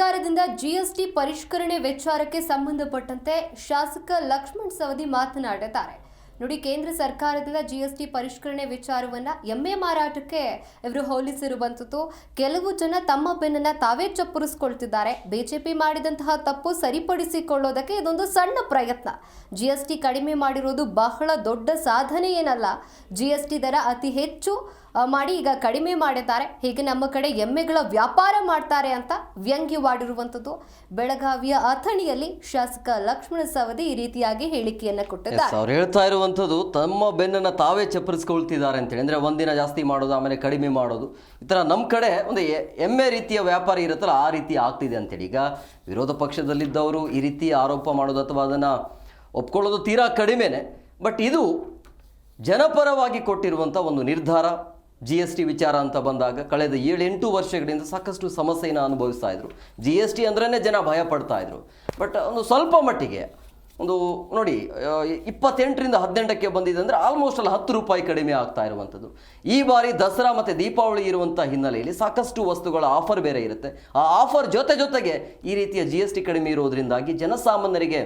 ಸರ್ಕಾರದಿಂದ ಜಿಎಸ್ಟಿ ಪರಿಷ್ಕರಣೆ ವಿಚಾರಕ್ಕೆ ಸಂಬಂಧಪಟ್ಟಂತೆ ಶಾಸಕ ಲಕ್ಷ್ಮಣ್ ಸವದಿ ಮಾತನಾಡಿದ್ದಾರೆ ನೋಡಿ, ಕೇಂದ್ರ ಸರ್ಕಾರದಿಂದ ಟಿ ಪರಿಷ್ಕರಣೆ ವಿಚಾರವನ್ನ ಎಮ್ಮೆ ಮಾರಾಟಕ್ಕೆ ಇವರು ಹೋಲಿಸಿರುವಂಥದ್ದು ಕೆಲವು ಜನ ತಮ್ಮ ಬೆನ್ನನ್ನ ತಾವೇ ಚಪ್ಪರಿಸ್ಕೊಳ್ತಿದ್ದಾರೆ. ಬಿಜೆಪಿ ಮಾಡಿದಂತಹ ತಪ್ಪು ಸರಿಪಡಿಸಿಕೊಳ್ಳೋದಕ್ಕೆ ಇದೊಂದು ಸಣ್ಣ ಪ್ರಯತ್ನ. ಜಿ ಎಸ್ ಟಿ ಕಡಿಮೆ ಮಾಡಿರೋದು ಬಹಳ ದೊಡ್ಡ ಸಾಧನೆ ಏನಲ್ಲ. ಜಿ ಎಸ್ ಟಿ ದರ ಅತಿ ಹೆಚ್ಚು ಮಾಡಿ ಈಗ ಕಡಿಮೆ ಮಾಡಿದ್ದಾರೆ. ಹೀಗೆ ನಮ್ಮ ಕಡೆ ಎಮ್ಮೆಗಳ ವ್ಯಾಪಾರ ಮಾಡ್ತಾರೆ ಅಂತ ವ್ಯಂಗ್ಯವಾಡಿರುವಂಥದ್ದು ಬೆಳಗಾವಿಯ ಅಥಣಿಯಲ್ಲಿ ಶಾಸಕ ಲಕ್ಷ್ಮಣ ಸವದಿ ಈ ರೀತಿಯಾಗಿ ಹೇಳಿಕೆಯನ್ನ ಕೊಟ್ಟಿದ್ದಾರೆ. ಇರುವಂಥದ್ದು ತಮ್ಮ ಬೆನ್ನನ್ನು ತಾವೇ ಚಪ್ಪರಿಸ್ಕೊಳ್ತಿದ್ದಾರೆ ಅಂತೇಳಿ. ಅಂದರೆ ಒಂದಿನ ಜಾಸ್ತಿ ಮಾಡೋದು, ಆಮೇಲೆ ಕಡಿಮೆ ಮಾಡೋದು. ಈ ಥರ ನಮ್ಮ ಕಡೆ ಒಂದು ಎಮ್ಮೆ ರೀತಿಯ ವ್ಯಾಪಾರ ಇರುತ್ತಲ್ಲ, ಆ ರೀತಿ ಆಗ್ತಿದೆ ಅಂತೇಳಿ. ಈಗ ವಿರೋಧ ಪಕ್ಷದಲ್ಲಿದ್ದವರು ಈ ರೀತಿ ಆರೋಪ ಮಾಡೋದು ಅಥವಾ ಅದನ್ನು ಒಪ್ಕೊಳ್ಳೋದು ತೀರಾ ಕಡಿಮೆನೆ. ಬಟ್ ಇದು ಜನಪರವಾಗಿ ಕೊಟ್ಟಿರುವಂಥ ಒಂದು ನಿರ್ಧಾರ ಜಿ ಎಸ್ ಟಿ ವಿಚಾರ ಅಂತ ಬಂದಾಗ ಕಳೆದ ಏಳೆಂಟು ವರ್ಷಗಳಿಂದ ಸಾಕಷ್ಟು ಸಮಸ್ಯೆಯನ್ನು ಅನುಭವಿಸ್ತಾ ಇದ್ರು. ಜಿ ಎಸ್ ಟಿ ಅಂದ್ರೇ ಜನ ಭಯ ಪಡ್ತಾ ಇದ್ರು. ಬಟ್ ಒಂದು ಸ್ವಲ್ಪ ಮಟ್ಟಿಗೆ ಒಂದು ನೋಡಿ ಇಪ್ಪತ್ತೆಂಟರಿಂದ ಹದಿನೆಂಟಕ್ಕೆ ಬಂದಿದೆ ಅಂದರೆ ಆಲ್ಮೋಸ್ಟ್ ಅಲ್ಲಿ ಹತ್ತು ರೂಪಾಯಿ ಕಡಿಮೆ ಆಗ್ತಾ ಇರುವಂಥದ್ದು. ಈ ಬಾರಿ ದಸರಾ ಮತ್ತು ದೀಪಾವಳಿ ಇರುವಂಥ ಹಿನ್ನೆಲೆಯಲ್ಲಿ ಸಾಕಷ್ಟು ವಸ್ತುಗಳ ಆಫರ್ ಬೇರೆ ಇರುತ್ತೆ. ಆ ಆಫರ್ ಜೊತೆ ಜೊತೆಗೆ ಈ ರೀತಿಯ ಜಿ ಎಸ್ ಟಿ ಕಡಿಮೆ ಇರೋದರಿಂದಾಗಿ ಜನಸಾಮಾನ್ಯರಿಗೆ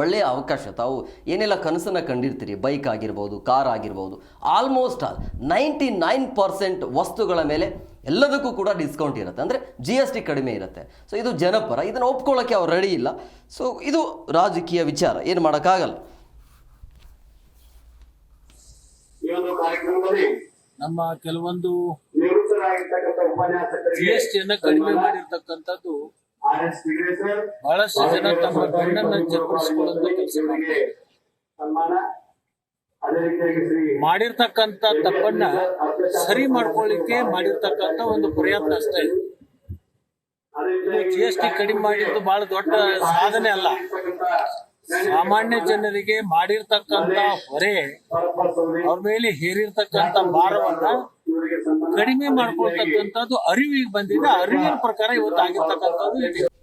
ಒಳ್ಳೆಯ ಅವಕಾಶ. ತಾವು ಏನೆಲ್ಲ ಕನಸನ್ನು ಕಂಡಿರ್ತೀರಿ? ಬೈಕ್ ಆಗಿರ್ಬೋದು ಕಾರ್ ಆಗಿರ್ಬೋದು almost all ninety nine percent ವಸ್ತುಗಳ ಮೇಲೆ ಎಲ್ಲದಕ್ಕೂ ಕೂಡ ಡಿಸ್ಕೌಂಟ್ ಇರುತ್ತೆ. ಅಂದರೆ ಜಿ ಎಸ್ ಟಿ ಕಡಿಮೆ ಇರುತ್ತೆ. ಸೊ ಇದು ಜನಪರ. ಇದನ್ನು ಒಪ್ಕೊಳ್ಳೋಕ್ಕೆ ಅವ್ರು ರೆಡಿ ಇಲ್ಲ. ಸೊ ಇದು ರಾಜಕೀಯ ವಿಚಾರ. ಏನು ಮಾಡೋಕ್ಕಾಗಲ್ಲ. ಈ ಒಂದು ಕಾರ್ಯಕ್ರಮದಲ್ಲಿ? ನಮ್ಮ ಕೆಲವೊಂದು ಜಿ ಎಸ್ ಟಿಯನ್ನ ಕಡಿಮೆ ಮಾಡಿರ್ತಕ್ಕಂಥದ್ದು ಬಹಳಷ್ಟು ಜನ ತಮ್ಮ ಕಣ್ಣನ್ನು ಚರ್ಚಿಸಿಕೊಳ್ಳುವಂತ ಕೆಲಸ ಇವರಿಗೆ ಮಾಡಿರ್ತಕ್ಕಂಥ ತಪ್ಪನ್ನ ಸರಿ ಮಾಡ್ಕೊಳ್ಳಿಕ್ಕೆ ಮಾಡಿರ್ತಕ್ಕಂಥ ಒಂದು ಪ್ರಯತ್ನ ಅಷ್ಟೇ. ಜಿ ಎಸ್ ಟಿ ಕಡಿಮೆ ಮಾಡಿದ್ದು ಬಹಳ ದೊಡ್ಡ ಸಾಧನೆ ಅಲ್ಲ. ಸಾಮಾನ್ಯ ಜನರಿಗೆ ಮಾಡಿರ್ತಕ್ಕಂಥ ಹೊರೆ ಅವ್ರ ಮೇಲೆ ಹೇರಿರ್ತಕ್ಕಂಥ ಭಾರವನ್ನ ಕಡಿಮೆ ಮಾಡ್ಕೊಳ್ತಕ್ಕಂಥದ್ದು ಅರಿವಿಗೆ ಬಂದಿದೆ. ಅರಿವಿನ ಪ್ರಕಾರ ಇವತ್ತು ಆಗಿರ್ತಕ್ಕಂಥದ್ದು ಇದೆ.